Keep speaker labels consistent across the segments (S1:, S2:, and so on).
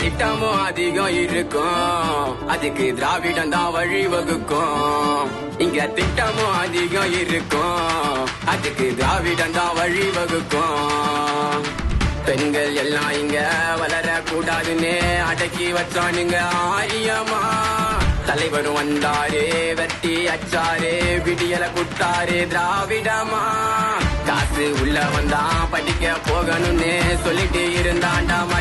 S1: திட்டமும் அதிகம் இருக்கும். அதுக்கு திராவிடம் தான் வழி வகுக்கும் இங்க திட்டமும் அதிகம் இருக்கும். அதுக்கு திராவிடம் தான் வழி வகுக்கும் பெண்கள் எல்லாம் இங்க வளர கூடாதுன்னு அடக்கி வச்சானுங்க ஆரியமா தலைவரும் வந்தாரே வெட்டி அச்சாரு விடியல குட்டாரு திராவிடமா காசு உள்ள வந்தா படிக்க போகணும்னு சொல்லிட்டு இருந்தாண்டாமா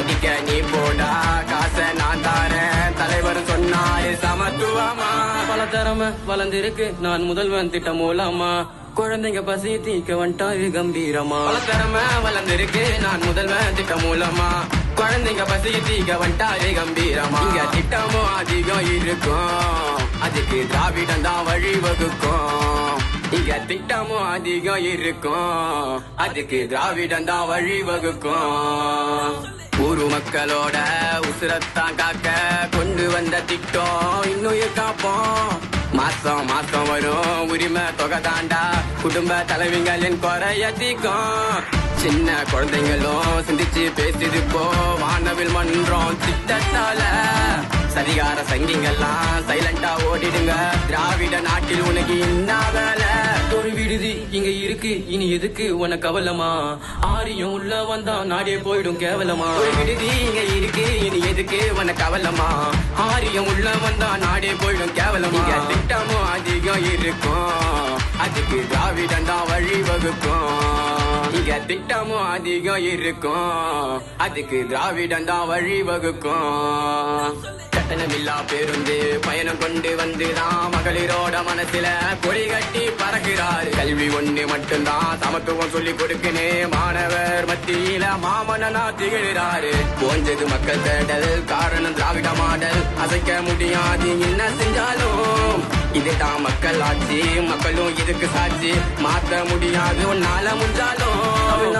S1: படிக்க நீ போடா காசை நான் தாரேன். தலைவர் சொன்னாரு சமத்துவமா?
S2: பல திறமை வளர்ந்திருக்கு. நான் முதல்வன் திட்டம் மூலமா. குழந்தைங்க பசி தீக்க வந்துட்டாரு கம்பீரமா.
S1: பல திறமை வளர்ந்திருக்கு. நான் முதல்வன் திட்டம் மூலமா. குழந்தைங்க பசி தீக்க வந்துட்டாரு கம்பீரமா. இங்க திட்டமும் அதிகம் இருக்கும். அதுக்கு திராவிடம் தான் வழி வகுக்கும் இங்க திட்டமும் அதிகம் இருக்கும். அதுக்கு திராவிடம் தான் வழி வகுக்கும் ஊரு மக்களோட உசுரத்தான் காக்க கொண்டு வந்த திட்டம் இன்னும் காப்போம். மாசம் மாசம் வரும் உரிமை தொகை தாண்டா. குடும்ப தலைவிகளின் குறையதிகம் சின்ன குழந்தைங்களும் சிந்திச்சு பேசிருப்போம் போ வானவில் மன்றம் திட்டத்தால. சதிகார சங்கிங்கெல்லாம் சைலண்டா ஓடிடுங்க. திராவிட நாட்டில் உனக்கு என்ன வேலை?
S2: ஒரு விடுதி இங்க இருக்கு இனி எதுக்கு உனக்கு கவலமா? ஆரியம் உள்ள வந்தா நாடே போயிடும் கேவலமா.
S1: ஒரு விடுதி இங்க இருக்கு இனி எதுக்கு உனக்கு கவலமா? ஆரியம் உள்ள வந்தா நாடே போயிடும் கேவலமா? திட்டமும் அதிகம் இருக்கும். அதுக்கு திராவிடம் தான் வழி வகுக்கும். இங்க திட்டமும் அதிகம் இருக்கும். அதுக்கு திராவிடம் தான் வழி வகுக்கும். கட்டணமில்லா பேருந்து பயணம் கொண்டு வந்துதான் மகளிரோட மனசுல கொடி கட்டி பறக்கிறாரு. கல்வி ஒண்ணு மட்டும்தான் சமத்துவம் சொல்லி கொடுக்கனே மாணவர் மத்தியில மாமனனா திகழ்கிறாரு. போஞ்சது மக்கள் தேடல் காரணம் திராவிட மாடல். அசைக்க முடியாது என்ன செஞ்சாலும். இதுதான் மக்கள் ஆட்சி மக்களும் இதுக்கு சாட்சி. மாற்ற முடியாது உன்னால முடிஞ்சாலும்.